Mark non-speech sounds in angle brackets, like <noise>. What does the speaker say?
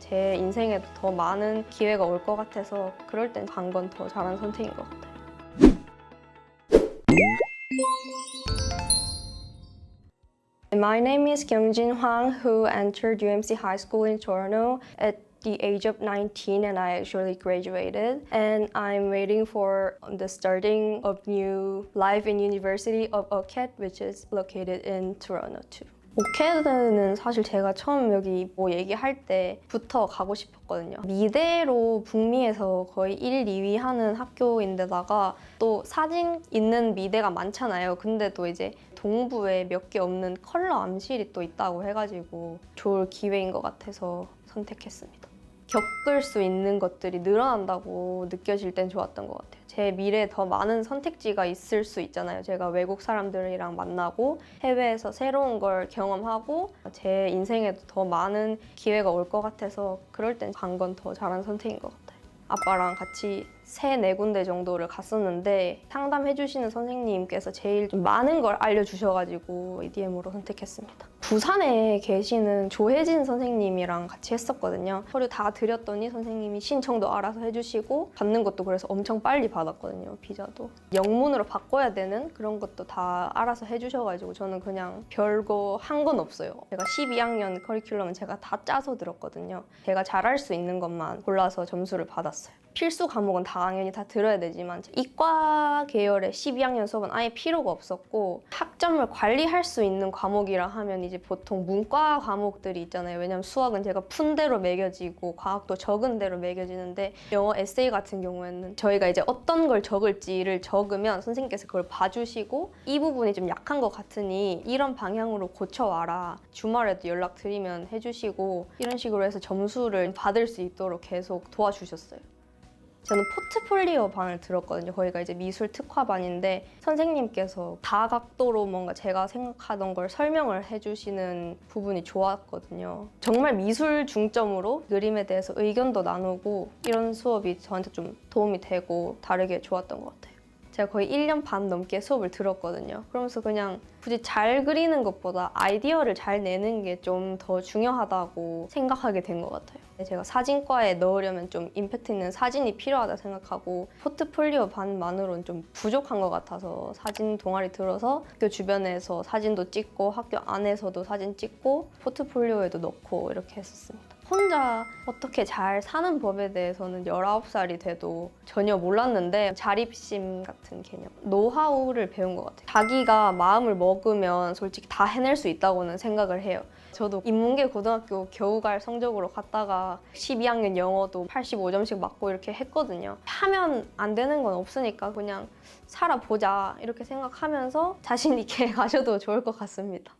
제 인생에도 더 많은 기회가 올 것 같아서 그럴 땐 간 건 더 잘한 선택인 것 같아요. My name is Kyungjin Hwang, who entered UMC High School in Toronto at the age of 19 and I actually graduated and I'm waiting for the starting of new life in University of Orchid which is located in Toronto too. 오케드는 사실 제가 처음 여기 뭐 얘기할 때부터 가고 싶었거든요. 미대로 북미에서 거의 1, 2위 하는 학교인데다가 또 사진 있는 미대가 많잖아요. 근데 또 이제 동부에 몇 개 없는 컬러 암실이 또 있다고 해가지고 좋을 기회인 것 같아서 선택했습니다. 겪을 수 있는 것들이 늘어난다고 느껴질 땐 좋았던 것 같아요. 제 미래에 더 많은 선택지가 있을 수 있잖아요. 제가 외국 사람들이랑 만나고 해외에서 새로운 걸 경험하고 제 인생에도 더 많은 기회가 올 것 같아서 그럴 땐 간 건 더 잘한 선택인 것 같아요. 아빠랑 같이 세 네 군데 정도를 갔었는데 상담해 주시는 선생님께서 제일 좀 많은 걸 알려주셔가지고 EDM으로 선택했습니다. 부산에 계시는 조혜진 선생님이랑 같이 했었거든요. 서류 다 드렸더니 선생님이 신청도 알아서 해주시고 받는 것도 그래서 엄청 빨리 받았거든요. 비자도 영문으로 바꿔야 되는 그런 것도 다 알아서 해주셔가지고 저는 그냥 별거 한 건 없어요. 제가 12학년 커리큘럼은 제가 다 짜서 들었거든요. 제가 잘할 수 있는 것만 골라서 점수를 받았어요. 필수 과목은 당연히 다 들어야 되지만 이과 계열의 12학년 수업은 아예 필요가 없었고 학점을 관리할 수 있는 과목이라 하면 이제 보통 문과 과목들이 있잖아요. 왜냐면 수학은 제가 푼 대로 매겨지고 과학도 적은 대로 매겨지는데 영어 에세이 같은 경우에는 저희가 이제 어떤 걸 적을지를 적으면 선생님께서 그걸 봐주시고 이 부분이 좀 약한 것 같으니 이런 방향으로 고쳐와라. 주말에도 연락 드리면 해주시고 이런 식으로 해서 점수를 받을 수 있도록 계속 도와주셨어요. 저는 포트폴리오 반을 들었거든요. 거기가 이제 미술 특화반인데 선생님께서 다각도로 뭔가 제가 생각하던 걸 설명을 해주시는 부분이 좋았거든요. 정말 미술 중점으로 그림에 대해서 의견도 나누고 이런 수업이 저한테 좀 도움이 되고 다르게 좋았던 것 같아요. 제가 거의 1년 반 넘게 수업을 들었거든요. 그러면서 그냥 굳이 잘 그리는 것보다 아이디어를 잘 내는 게 좀 더 중요하다고 생각하게 된 것 같아요. 제가 사진과에 넣으려면 좀 임팩트 있는 사진이 필요하다 생각하고 포트폴리오 반만으로는 좀 부족한 것 같아서 사진 동아리 들어서 학교 주변에서 사진도 찍고 학교 안에서도 사진 찍고 포트폴리오에도 넣고 이렇게 했었습니다. 혼자 어떻게 잘 사는 법에 대해서는 19살이 돼도 전혀 몰랐는데 자립심 같은 개념, 노하우를 배운 것 같아요. 자기가 마음을 먹으면 솔직히 다 해낼 수 있다고는 생각을 해요. 저도 인문계 고등학교 겨우 갈 성적으로 갔다가 12학년 영어도 85점씩 맞고 이렇게 했거든요. 하면 안 되는 건 없으니까 그냥 살아보자 이렇게 생각하면서 자신 있게 <laughs> 가셔도 좋을 것 같습니다.